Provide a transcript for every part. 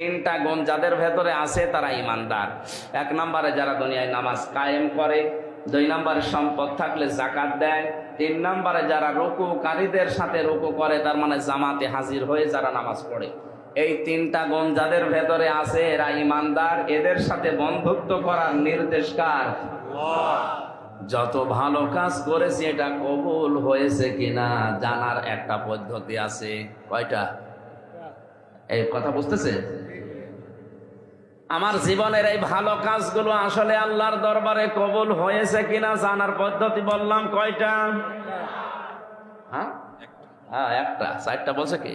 তিনটা গুণ যাদের ভেতরে আছে তারা ইমানদার। এক নম্বরে যারা দুনিয়ায় নামাজ কায়েম করে, দুই নম্বরে সম্পদ থাকলে জাকাত দেয়, তিন নম্বরে যারা রুকুকারীদের সাথে রুকু করে, তার মানে জামাতে হাজির হয়ে যারা নামাজ পড়ে। এই তিনটা গুণ যাদের ভেতরে আছে, এরা ইমানদার, এদের সাথে বন্ধুত্ব করার নির্দেশ কার যত ভালো কাজ করেছি, এটা কবুল হয়েছে কিনা জানার একটা পদ্ধতি আছে। কয়টা? এই কথা বুঝতেছে? আমার জীবনের এই ভালো কাজগুলো আসলে আল্লাহর দরবারে কবুল হয়েছে কিনা জানার পদ্ধতি বললাম কয়টা? হ্যাঁ? হ্যাঁ একটা। চারটা বলছে কি?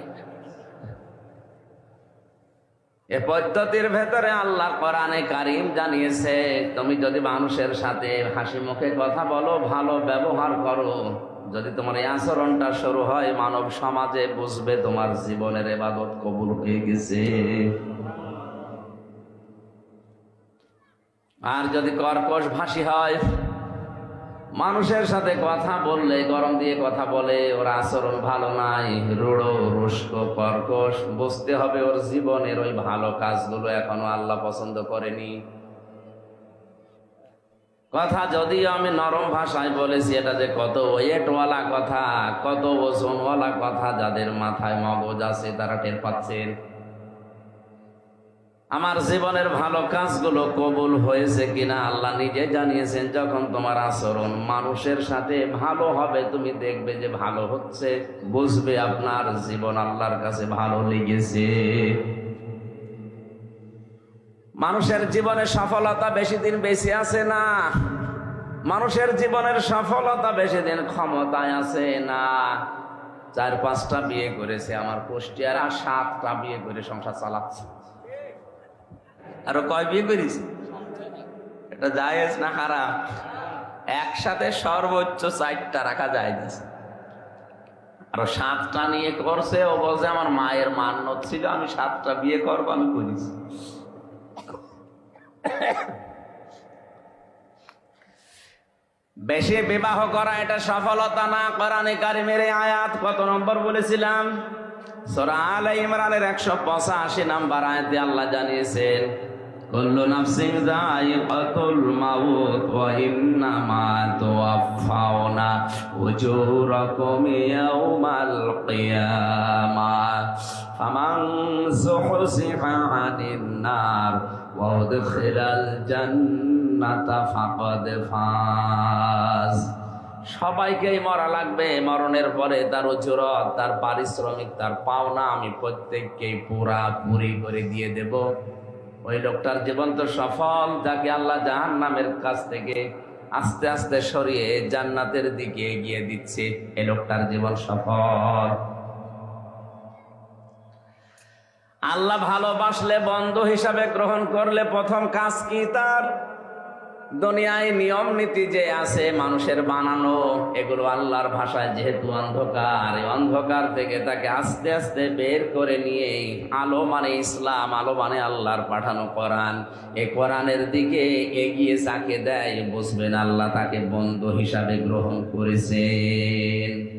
এ পদ্ধতির ভেতরে আল্লাহ কোরআনে কারিম জানিয়েছে, তুমি যদি মানুষের সাথে হাসি মুখে কথা বলো, ভালো ব্যবহার করো। যদি তোমার এই আচরণটা শুরু হয়, মানব সমাজে বুঝবে তোমার জীবনের এবাদত কবুল হয়ে গেছে। আর যদি কর্কশ ভাষী হয়, মানুষের সাথে কথা বললে, গরম দিয়ে কথা বলে, ওর আচরণ ভালো নাই, রুড়ো, রুস্ক, কর্কশ, বুঝতে হবে ওর জীবনের ওই ভালো কাজগুলো এখনও আল্লাহ পছন্দ করেনি। কথা যদিও আমি নরম ভাষায় বলেছি, এটা যে কত ওয়েটওয়ালা কথা, কত ওজনওয়ালা কথা, যাদের মাথায় মগজ আছে, তারা টের পাচ্ছেন। আমার জীবনের ভালো কাজগুলো কবুল হয়েছে কিনা আল্লাহ নিজে জানিয়েছেন, যখন তোমার আচরণ মানুষের সাথে ভালো হবে, তুমি দেখবে যে ভালো হচ্ছে, বুঝবে আপনার জীবন আল্লাহর কাছে ভালো লেগেছে। মানুষের জীবনে সফলতা বেশি দিন বেশি আছে না? মানুষের জীবনের সফলতা বেশি দিন ক্ষমতায় আছে না? চার পাঁচটা বিয়ে করেছে, আমার কুষ্টিয়ার সাতটা বিয়ে করে সংসার চালাচ্ছে। আরও কয় বিয়ে করিস এটা জায়েজ না হারাম? একসাথে সর্বোচ্চ চারটা রাখা যায় আরও সাতটা নিয়ে করছে, ও বলছে, আমার মায়ের মান্য ছিল, আমি সাতটা বিয়ে করব, আমি করিস বেশি বিবাহ করা এটা সফলতা না। কোরআনে কারিমের আয়াত কত নম্বর বলেছিলাম? সূরা আলে ইমরানের 185 নাম্বার আয়াতে আল্লাহ জানিয়েছেন, কুল্লু নাফসিন যায়িকাতুল মাউত ওয়া ইন্নামা তুওয়াফাউনা উজুরাকুম ইয়াউমাল কিয়ামাহ ফামান যুহজিহা আনিন নার ওয়া উদখিলাল জান্নাতা সবাইকেই মরা লাগবে। মরণের পরে তার উজরত তার পারিশ্রমিক, তার পাওনা আমি প্রত্যেককেই পুরা পুরি করে দিয়ে দেব। ওই লোকটার জীবন তো সফল, যাকে আল্লাহ জাহান নামের কাছ থেকে আস্তে আস্তে সরিয়ে জান্নাতের দিকে এগিয়ে দিচ্ছে, এ লোকটার জীবন সফল। আল্লাহ ভালোবাসলে, বন্ধু হিসাবে গ্রহণ করলে প্রথম কাজ কি তার? দুনিয়ায় নিয়ম নীতি যে আছে, মানুষের বানানো, এগুলো আল্লাহর ভাষায় যেহেতু অন্ধকার, এই অন্ধকার থেকে তাকে আস্তে আস্তে বের করে নিয়ে আলো মানে ইসলাম আলো মানে আল্লাহর পাঠানো কোরআন। এ কোরআনের দিকে এগিয়ে চাকে দেয়, বুঝবেন আল্লাহ তাকে বন্ধু হিসাবে গ্রহণ করেছেন।